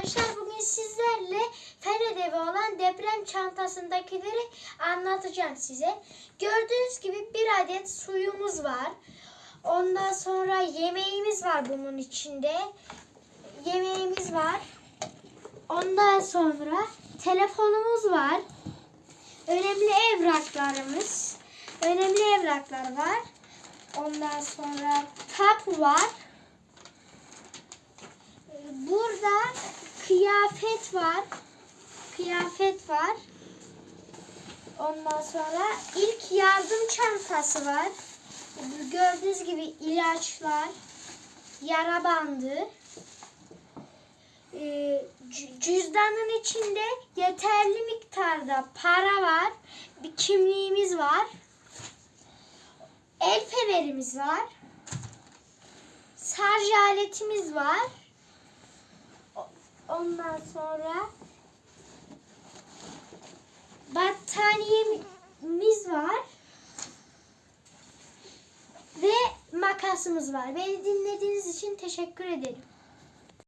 arkadaşlar. Bugün sizlerle fen ödevi olan deprem çantasındakileri anlatacağım size. Gördüğünüz gibi bir adet suyumuz var. Ondan sonra yemeğimiz var bunun içinde. Yemeğimiz var. Ondan sonra telefonumuz var. Önemli evraklarımız. Önemli evraklar var. Ondan sonra kap var. Kıyafet var. Kıyafet var. Ondan sonra ilk yardım çantası var. Gördüğünüz gibi ilaçlar, yara bandı. Ee, Cüzdanın içinde yeterli miktarda para var. Bir kimliğimiz var. El fenerimiz var. Şarj aletimiz var. Ondan sonra battaniyemiz var. Ve makasımız var. Beni dinlediğiniz için teşekkür ederim.